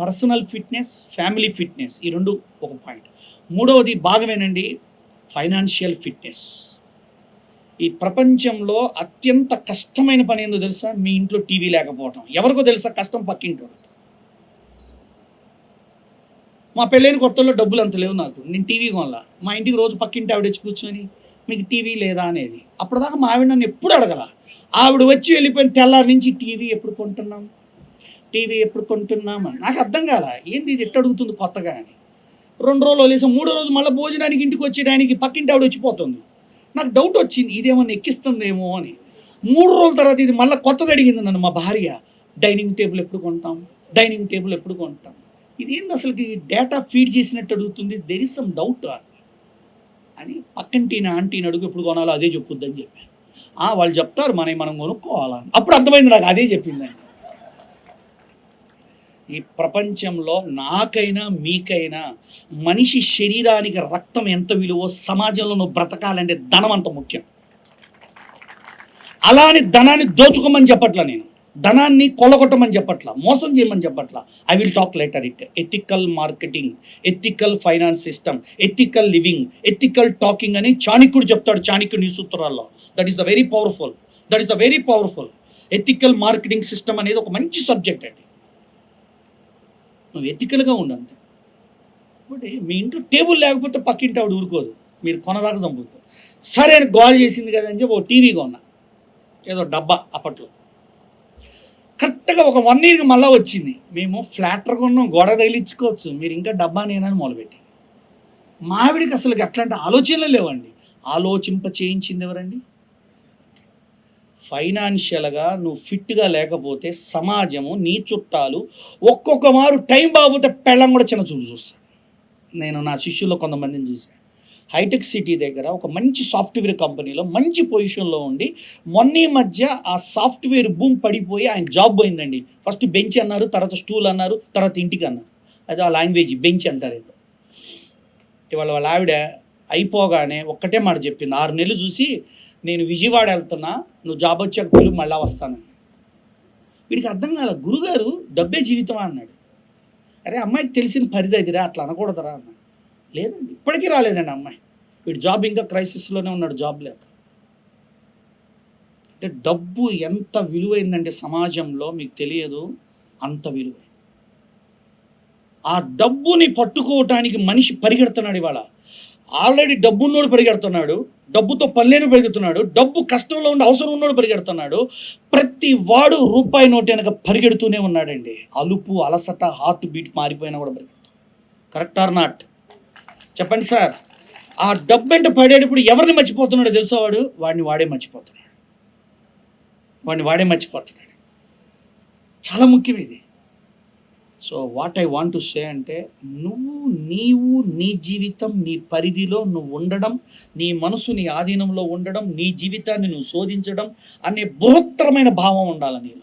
Personal fitness family fitness ఈ రెండు ఒక పాయింట్. మూడవది భాగమేనండి ఫైనాన్షియల్ ఫిట్నెస్. ఈ ప్రపంచంలో అత్యంత కష్టమైన పని ఏందో తెలుసా? మీ ఇంట్లో టీవీ లేకపోవటం. ఎవరికో తెలుసా కష్టం? పక్కింటో మా పెళ్ళైన కొత్తలో డబ్బులు అంత లేవు నాకు. నేను టీవీ కొనలా. మా ఇంటికి రోజు పక్కింటి ఆవిడ వచ్చి కూర్చొని మీకు టీవీ లేదా? అనేది. అప్పటిదాకా మా ఆవిడ నన్ను ఎప్పుడు అడగల. ఆవిడ వచ్చి వెళ్ళిపోయిన తెల్లారి నుంచి టీవీ ఎప్పుడు కొంటున్నాం? టీవీ ఎప్పుడు కొంటున్నామని నాకు అర్థం కాల. ఏంది ఇది? ఎట్ట అడుగుతుంది కొత్తగా అని. రెండు రోజులు వదిలేసాం మూడో రోజు మళ్ళీ భోజనానికి ఇంటికి వచ్చేయడానికి పక్కింటి ఆవిడ వచ్చిపోతుంది. నాకు డౌట్ వచ్చింది ఇదేమన్నా ఎక్కిస్తుందేమో అని. మూడు రోజుల తర్వాత ఇది మళ్ళీ కొత్తది అడిగింది నన్ను మా భార్య. డైనింగ్ టేబుల్ ఎప్పుడు కొంటాం? డైనింగ్ టేబుల్ ఎప్పుడు కొంటాం? ఇదేంది అసలుకి డేటా ఫీడ్ చేసినట్టు అడుగుతుంది? దెర్ ఇస్ సమ్ డౌట్ అని పక్కంటి నా ఆంటీని అడుగు ఎప్పుడు కొనాలో అదే చెప్పుద్దని చెప్పాను ఆ, వాళ్ళు చెప్తారు మనం మనం కొనుక్కోవాలని అప్పుడు అర్థమైంది నాకు అదే చెప్పిందండి ఈ ప్రపంచంలో నాకైనా మీకైనా మనిషి శరీరానికి రక్తం ఎంత విలువో సమాజంలో నువ్వు బ్రతకాలంటే ధనం అంత ముఖ్యం. అలాని ధనాన్ని దోచుకోమని చెప్పట్లా నేను. ధనాన్ని కొలగొట్టమని చెప్పట్లా మోసం చేయమని చెప్పట్లా. I will talk later it ethical marketing ethical finance system ethical living ethical talking అని చాణిక్యుడు చెప్తాడు చాణక్యుడి సూత్రాల్లో. That is the very powerful that is the very powerful ethical marketing system అనేది ఒక మంచి సబ్జెక్ట్ అండి నువ్వు ఎథికల్గా ఉండంతే కాబట్టి మీ ఇంట్లో టేబుల్ లేకపోతే పక్కింటి ఆవిడ ఊరుకోదు. మీరు కొనదాకా చంపుతారు. సరే అని గోల్ చేసింది కదా అని చెప్పి ఒక టీవీ కొన్నా. ఏదో డబ్బా అప్పట్లో. కరెక్ట్గా ఒక వన్ ఇయర్కి మళ్ళీ వచ్చింది. మేము ఫ్లాటర్ కొన్నాం గోడ తగిలించుకోవచ్చు. మీరు ఇంకా డబ్బా నేనని మొదలుపెట్టి మావిడికి అసలు అట్లాంటి ఆలోచనలు లేవండి. ఆలోచింప చేయించింది ఎవరండి? ఫైనాన్షియల్గా నువ్వు ఫిట్గా లేకపోతే సమాజము నీ చుట్టాలు ఒక్కొక్క మారు టైం బాగుపోతే పెళ్ళం కూడా చిన్న చూపు చూస్తాను నేను నా శిష్యుల్లో కొంతమందిని చూశాను. హైటెక్ సిటీ దగ్గర ఒక మంచి సాఫ్ట్వేర్ కంపెనీలో మంచి పొజిషన్లో ఉండి మొన్న ఈ మధ్య ఆ సాఫ్ట్వేర్ భూమి పడిపోయి ఆయన జాబ్ పోయిందండి. ఫస్ట్ బెంచ్ అన్నారు తర్వాత స్టూల్ అన్నారు తర్వాత ఇంటికి అన్నారు. అది ఆ లాంగ్వేజ్ బెంచ్ అంటారు ఏదో. ఇవాళ వాళ్ళ ఆవిడ అయిపోగానే ఒక్కటే మాట చెప్పింది. ఆరు నెలలు చూసి నేను విజయవాడ వెళ్తున్నా నువ్వు జాబ్ వచ్చాక పిలువు మళ్ళా వస్తానని వీడికి అర్థం కాల. గురుగారు డబ్బే జీవితమా అన్నాడు. అరే అమ్మాయికి తెలిసిన పరిధి అట్లా అనకూడదురా అన్న లేదండి ఇప్పటికీ రాలేదండి అమ్మాయి. వీడు జాబ్ ఇంకా క్రైసిస్లోనే ఉన్నాడు జాబ్ లేక. అంటే డబ్బు ఎంత విలువైందంటే సమాజంలో మీకు తెలియదు అంత విలువైంది. ఆ డబ్బుని పట్టుకోవటానికి మనిషి పరిగెడుతున్నాడు ఇవాళ. ఆల్రెడీ డబ్బు ఉన్నోడు పరిగెడుతున్నాడు డబ్బుతో పల్లెను పరిగెడుతున్నాడు డబ్బు కష్టంలో ఉండి అవసరం ఉన్నోడు పరిగెడుతున్నాడు ప్రతి వాడు రూపాయి నోటు వెనక పరిగెడుతూనే ఉన్నాడండి. అలుపు అలసట హార్ట్ బీట్ మారిపోయినా కూడా పరిగెడుతాం కరెక్ట్ ఆర్ నాట్ చెప్పండి సార్ ఆ డబ్బు వెంట పడేటప్పుడు ఎవరిని మర్చిపోతున్నాడో తెలుసా వాడు? వాడిని వాడే మర్చిపోతున్నాడు. వాడిని వాడే మర్చిపోతున్నాడు. చాలా ముఖ్యం ఇది. So what I want to say అంటే నువ్వు నీవు నీ జీవితం నీ పరిధిలో నువ్వు ఉండడం నీ మనసు నీ ఆధీనంలో ఉండడం నీ జీవితాన్ని నువ్వు శోధించడం అనే బృహత్తరమైన భావం ఉండాలి నీలో.